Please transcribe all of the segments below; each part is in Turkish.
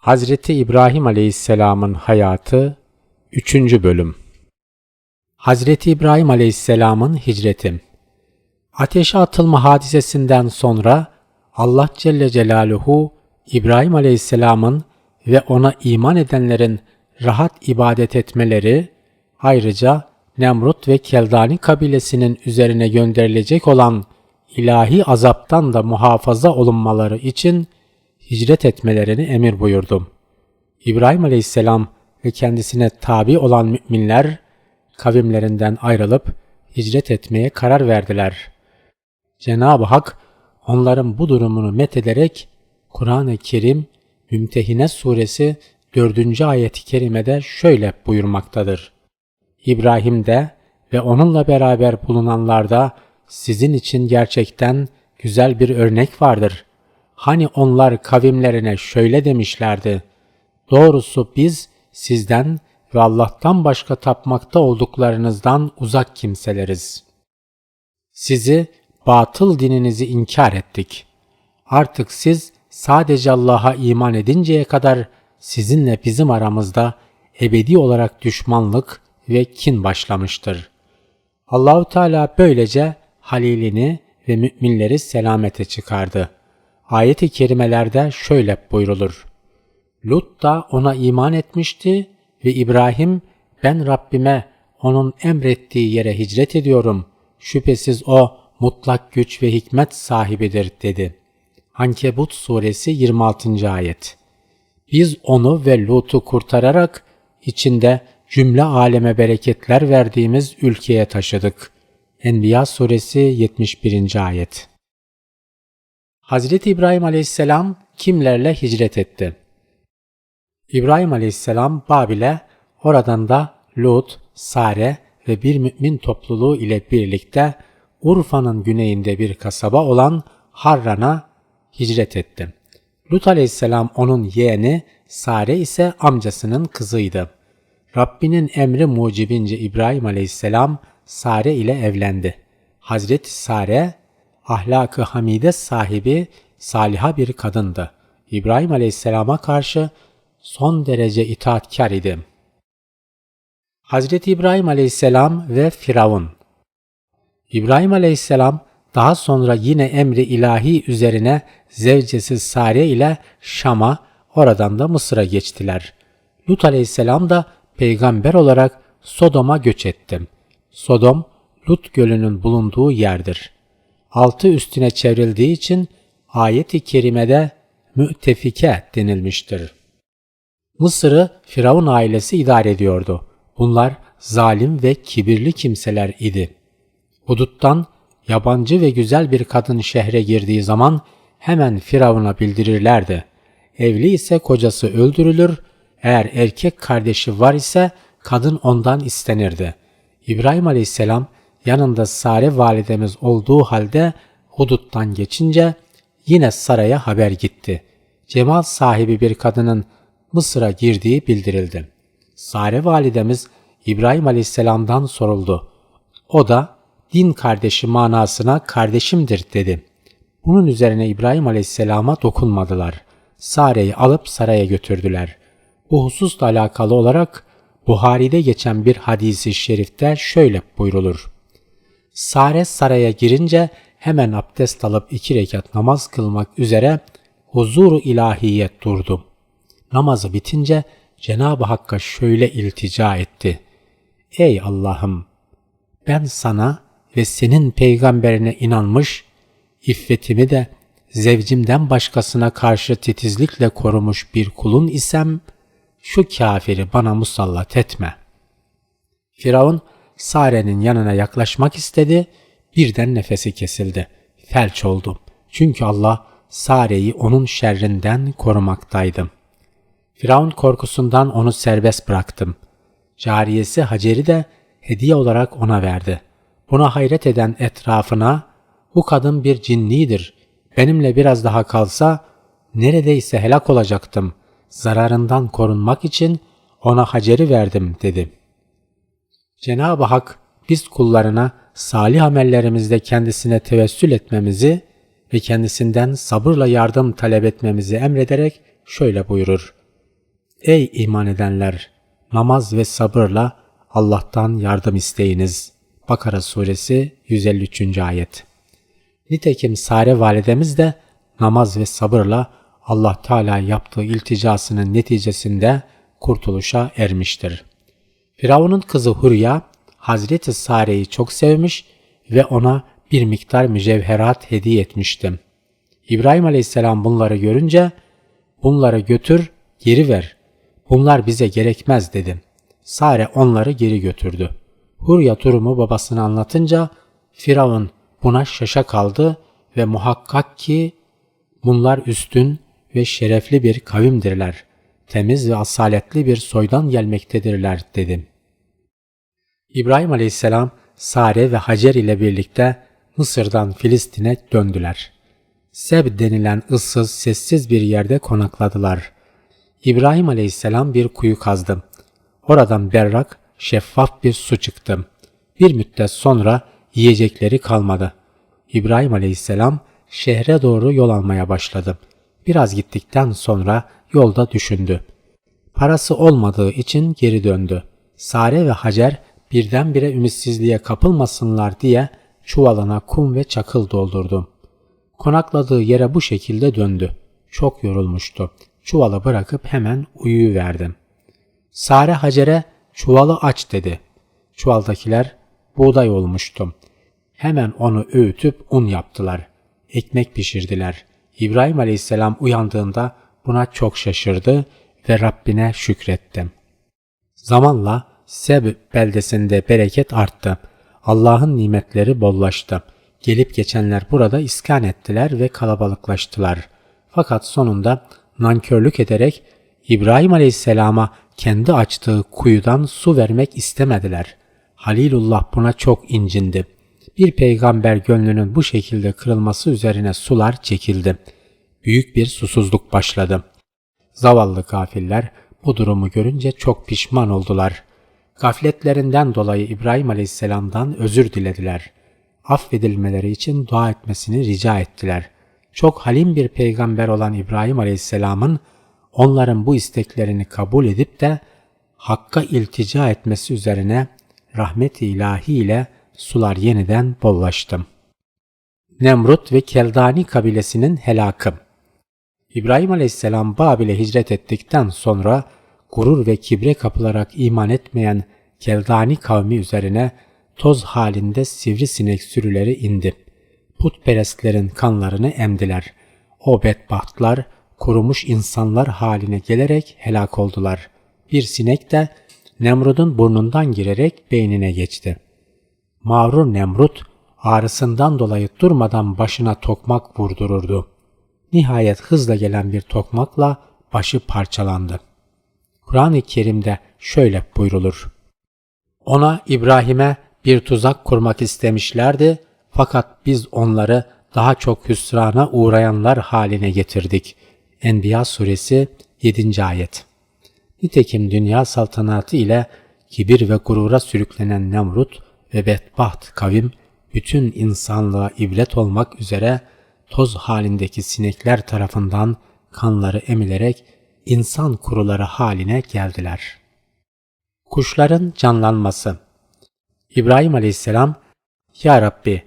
Hazreti İbrahim Aleyhisselam'ın hayatı 3. bölüm Hazreti İbrahim Aleyhisselam'ın hicreti Ateşe atılma hadisesinden sonra Allah Celle Celaluhu İbrahim Aleyhisselam'ın ve ona iman edenlerin rahat ibadet etmeleri, ayrıca Nemrut ve Keldani kabilesinin üzerine gönderilecek olan ilahi azaptan da muhafaza olunmaları için hicret etmelerini emir buyurdum. İbrahim Aleyhisselam ve kendisine tabi olan müminler kavimlerinden ayrılıp hicret etmeye karar verdiler. Cenab-ı Hak onların bu durumunu methederek Kur'an-ı Kerim Mümtehine suresi 4. ayet-i kerimede şöyle buyurmaktadır. İbrahim'de ve onunla beraber bulunanlarda sizin için gerçekten güzel bir örnek vardır. Hani onlar kavimlerine şöyle demişlerdi. Doğrusu biz sizden ve Allah'tan başka tapmakta olduklarınızdan uzak kimseleriz. Sizi batıl dininizi inkar ettik. Artık siz sadece Allah'a iman edinceye kadar sizinle bizim aramızda ebedi olarak düşmanlık ve kin başlamıştır. Allahu Teala böylece halilini ve müminleri selamete çıkardı. Ayet-i kerimelerde şöyle buyrulur. Lut da ona iman etmişti ve İbrahim ben Rabbime onun emrettiği yere hicret ediyorum. Şüphesiz o mutlak güç ve hikmet sahibidir dedi. Ankebut suresi 26. ayet. Biz onu ve Lut'u kurtararak içinde cümle aleme bereketler verdiğimiz ülkeye taşıdık. Enbiya suresi 71. ayet. Hazreti İbrahim aleyhisselam kimlerle hicret etti? İbrahim aleyhisselam Babil'e, oradan da Lut, Sare ve bir mümin topluluğu ile birlikte Urfa'nın güneyinde bir kasaba olan Harran'a hicret etti. Lut aleyhisselam onun yeğeni, Sare ise amcasının kızıydı. Rabbinin emri mucibince İbrahim aleyhisselam Sare ile evlendi. Hazreti Sare, ahlakı hamide sahibi saliha bir kadındı. İbrahim aleyhisselama karşı son derece itaatkar idi. Hazreti İbrahim aleyhisselam ve Firavun İbrahim aleyhisselam daha sonra yine emri ilahi üzerine zevcesi Sare ile Şam'a, oradan da Mısır'a geçtiler. Lut aleyhisselam da peygamber olarak Sodom'a göç etti. Sodom, Lut gölünün bulunduğu yerdir. Altı üstüne çevrildiği için ayet-i kerimede müttefike denilmiştir. Mısır'ı Firavun ailesi idare ediyordu. Bunlar zalim ve kibirli kimseler idi. Huduttan yabancı ve güzel bir kadın şehre girdiği zaman hemen Firavun'a bildirirlerdi. Evli ise kocası öldürülür, eğer erkek kardeşi var ise kadın ondan istenirdi. İbrahim aleyhisselam yanında Sare validemiz olduğu halde huduttan geçince yine saraya haber gitti. Cemal sahibi bir kadının Mısır'a girdiği bildirildi. Sare validemiz İbrahim aleyhisselamdan soruldu. O da din kardeşi manasına kardeşimdir dedi. Bunun üzerine İbrahim aleyhisselama dokunmadılar. Sare'yi alıp saraya götürdüler. Bu hususla alakalı olarak Buhari'de geçen bir hadisi şerifte şöyle buyrulur. Sare saraya girince hemen abdest alıp iki rekat namaz kılmak üzere huzuru ilahiyet durdu. Namazı bitince Cenab-ı Hakk'a şöyle iltica etti. Ey Allah'ım! Ben sana ve senin peygamberine inanmış, iffetimi de zevcimden başkasına karşı titizlikle korumuş bir kulun isem, şu kafiri bana musallat etme. Firavun, Sare'nin yanına yaklaşmak istedi, birden nefesi kesildi. Felç oldu. Çünkü Allah Sare'yi onun şerrinden korumaktaydı. Firavun korkusundan onu serbest bıraktım. Cariyesi Hacer'i de hediye olarak ona verdi. Buna hayret eden etrafına bu kadın bir cinnidir. Benimle biraz daha kalsa neredeyse helak olacaktım. Zararından korunmak için ona Hacer'i verdim dedi. Cenab-ı Hak biz kullarına salih amellerimizde kendisine tevessül etmemizi ve kendisinden sabırla yardım talep etmemizi emrederek şöyle buyurur. Ey iman edenler! Namaz ve sabırla Allah'tan yardım isteyiniz. Bakara suresi 153. ayet. Nitekim Sare validemiz de namaz ve sabırla Allah Teala yaptığı ilticasının neticesinde kurtuluşa ermiştir. Firavun'un kızı Hurya Hazreti Sare'yi çok sevmiş ve ona bir miktar mücevherat hediye etmişti. İbrahim Aleyhisselam bunları görünce bunları götür geri ver. Bunlar bize gerekmez dedi. Sare onları geri götürdü. Hurya durumu babasına anlatınca Firavun buna şaşa kaldı ve muhakkak ki bunlar üstün ve şerefli bir kavimdirler. Temiz ve asaletli bir soydan gelmektedirler dedim. İbrahim Aleyhisselam Sare ve Hacer ile birlikte Mısır'dan Filistin'e döndüler. Seb denilen ıssız, sessiz bir yerde konakladılar. İbrahim Aleyhisselam bir kuyu kazdı. Oradan berrak, şeffaf bir su çıktı. Bir müddet sonra yiyecekleri kalmadı. İbrahim Aleyhisselam şehre doğru yol almaya başladı. Biraz gittikten sonra yolda düşündü. Parası olmadığı için geri döndü. Sare ve Hacer birdenbire ümitsizliğe kapılmasınlar diye çuvalına kum ve çakıl doldurdu. Konakladığı yere bu şekilde döndü. Çok yorulmuştu. Çuvalı bırakıp hemen uyuyuverdi. Sare Hacer'e çuvalı aç dedi. Çuvaldakiler buğday olmuştu. Hemen onu öğütüp un yaptılar. Ekmek pişirdiler. İbrahim Aleyhisselam uyandığında buna çok şaşırdı ve Rabbine şükretti. Zamanla Seb beldesinde bereket arttı. Allah'ın nimetleri bollaştı. Gelip geçenler burada iskan ettiler ve kalabalıklaştılar. Fakat sonunda nankörlük ederek İbrahim Aleyhisselam'a kendi açtığı kuyudan su vermek istemediler. Halilullah buna çok incindi. Bir peygamber gönlünün bu şekilde kırılması üzerine sular çekildi. Büyük bir susuzluk başladı. Zavallı kafirler bu durumu görünce çok pişman oldular. Gafletlerinden dolayı İbrahim Aleyhisselam'dan özür dilediler. Affedilmeleri için dua etmesini rica ettiler. Çok halim bir peygamber olan İbrahim Aleyhisselam'ın onların bu isteklerini kabul edip de Hakk'a iltica etmesi üzerine rahmet-i ilahi ile sular yeniden bollaştı. Nemrut ve Keldani kabilesinin helakı İbrahim Aleyhisselam Babil'e hicret ettikten sonra gurur ve kibre kapılarak iman etmeyen Keldani kavmi üzerine toz halinde sivrisinek sürüleri indi. Putperestlerin kanlarını emdiler. O bedbahtlar kurumuş insanlar haline gelerek helak oldular. Bir sinek de Nemrud'un burnundan girerek beynine geçti. Mağrur Nemrut ağrısından dolayı durmadan başına tokmak vurdururdu. Nihayet hızla gelen bir tokmakla başı parçalandı. Kur'an-ı Kerim'de şöyle buyrulur. Ona İbrahim'e bir tuzak kurmak istemişlerdi fakat biz onları daha çok hüsrana uğrayanlar haline getirdik. Enbiya suresi 7. ayet. Nitekim dünya saltanatı ile kibir ve gurura sürüklenen Nemrut ve bedbaht kavim bütün insanlığa ibret olmak üzere toz halindeki sinekler tarafından kanları emilerek insan kuruları haline geldiler. Kuşların canlanması İbrahim Aleyhisselam Ya Rabbi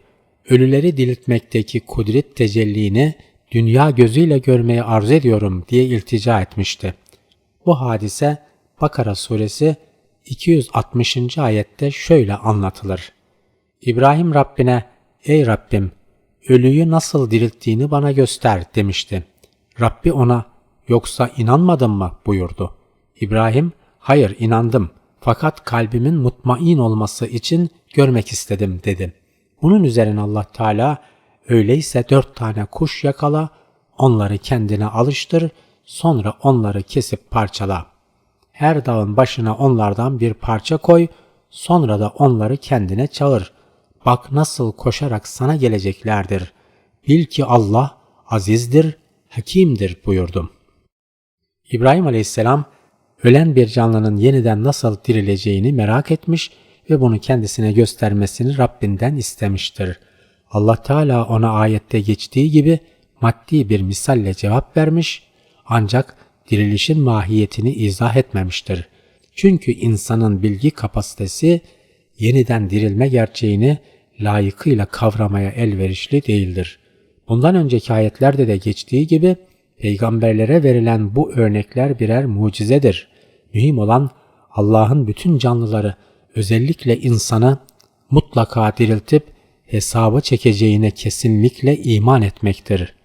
ölüleri diriltmekteki kudret tecellini dünya gözüyle görmeyi arzu ediyorum diye iltica etmişti. Bu hadise Bakara suresi 260. ayette şöyle anlatılır. İbrahim Rabbine ey Rabbim ölüyü nasıl dirilttiğini bana göster demişti. Rabbi ona yoksa inanmadın mı buyurdu. İbrahim hayır inandım fakat kalbimin mutmain olması için görmek istedim dedi. Bunun üzerine Allah Teala öyleyse dört tane kuş yakala onları kendine alıştır sonra onları kesip parçala. Her dağın başına onlardan bir parça koy sonra da onları kendine çağır. Bak nasıl koşarak sana geleceklerdir. Bil ki Allah azizdir, hakimdir buyurdum. İbrahim Aleyhisselam ölen bir canlının yeniden nasıl dirileceğini merak etmiş ve bunu kendisine göstermesini Rabbinden istemiştir. Allah Teala ona ayette geçtiği gibi maddi bir misalle cevap vermiş ancak dirilişin mahiyetini izah etmemiştir. Çünkü insanın bilgi kapasitesi yeniden dirilme gerçeğini layıkıyla kavramaya elverişli değildir. Bundan önceki ayetlerde de geçtiği gibi peygamberlere verilen bu örnekler birer mucizedir. Mühim olan Allah'ın bütün canlıları özellikle insanı mutlaka diriltip hesaba çekeceğine kesinlikle iman etmektir.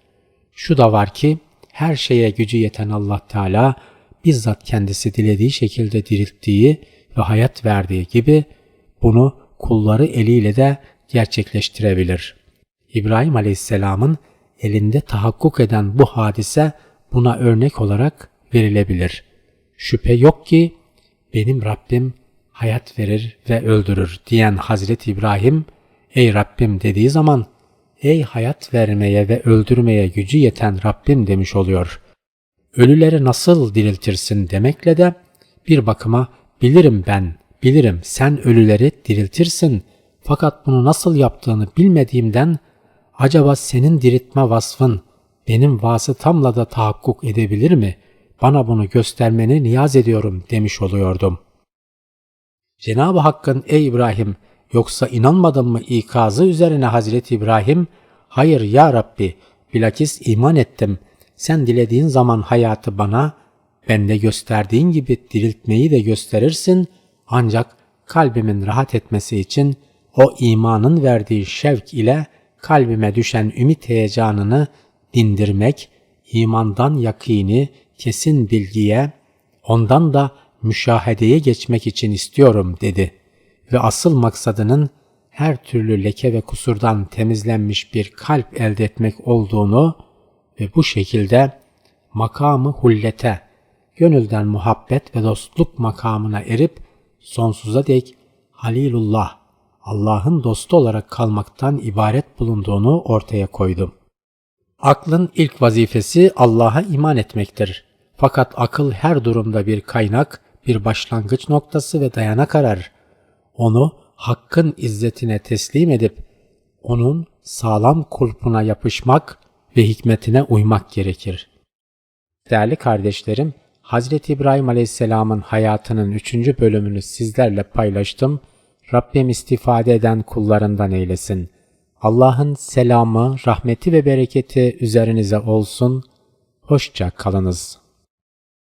Şu da var ki her şeye gücü yeten Allah Teala bizzat kendisi dilediği şekilde dirilttiği ve hayat verdiği gibi bunu kulları eliyle de gerçekleştirebilir. İbrahim Aleyhisselam'ın elinde tahakkuk eden bu hadise buna örnek olarak verilebilir. Şüphe yok ki benim Rabbim hayat verir ve öldürür diyen Hazreti İbrahim ey Rabbim dediği zaman ey hayat vermeye ve öldürmeye gücü yeten Rabbim demiş oluyor. Ölüleri nasıl diriltirsin demekle de bir bakıma bilirim ben, bilirim sen ölüleri diriltirsin fakat bunu nasıl yaptığını bilmediğimden acaba senin diriltme vasfın benim vasıtamla da tahakkuk edebilir mi? Bana bunu göstermeni niyaz ediyorum demiş oluyordum. Cenab-ı Hakk'ın ey İbrahim yoksa inanmadın mı ikazı üzerine Hazreti İbrahim hayır ya Rabbi bilakis iman ettim. Sen dilediğin zaman hayatı bana bende gösterdiğin gibi diriltmeyi de gösterirsin ancak kalbimin rahat etmesi için o imanın verdiği şevk ile kalbime düşen ümit heyecanını dindirmek, imandan yakini, kesin bilgiye, ondan da müşahedeye geçmek için istiyorum dedi. Ve asıl maksadının her türlü leke ve kusurdan temizlenmiş bir kalp elde etmek olduğunu ve bu şekilde makamı hullete, gönülden muhabbet ve dostluk makamına erip sonsuza dek Halilullah, Allah'ın dostu olarak kalmaktan ibaret bulunduğunu ortaya koydum. Aklın ilk vazifesi Allah'a iman etmektir. Fakat akıl her durumda bir kaynak, bir başlangıç noktası ve dayanak arar. Onu hakkın izzetine teslim edip onun sağlam kulpuna yapışmak ve hikmetine uymak gerekir. Değerli kardeşlerim, Hazreti İbrahim Aleyhisselam'ın hayatının üçüncü bölümünü sizlerle paylaştım. Rabbim istifade eden kullarından eylesin. Allah'ın selamı, rahmeti ve bereketi üzerinize olsun. Hoşça kalınız.